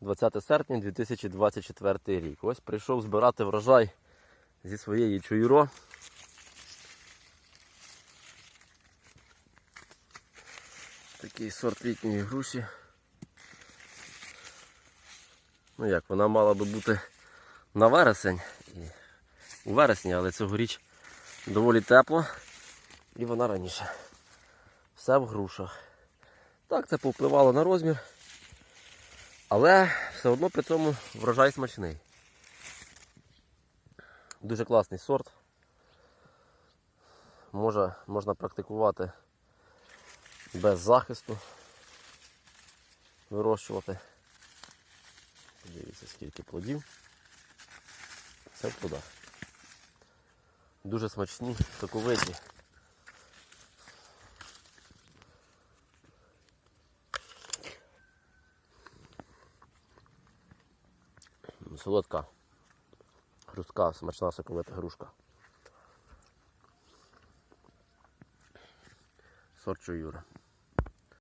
20 серпня 2024 рік. Ось прийшов збирати врожай зі своєї чуйро. Такий сорт літньої груші. Ну як, вона мала би бути на вересень і у вересні, але цьогоріч доволі тепло і вона раніше. Все в грушах. Так, це повпливало на розмір. Але все одно при цьому врожай смачний. Дуже класний сорт. Може, можна практикувати без захисту. Вирощувати. Дивіться, скільки плодів. Все в плодах. Дуже смачні, соковиті. Солодка, хрустка, смачна соковита грушка. Сорт Юра.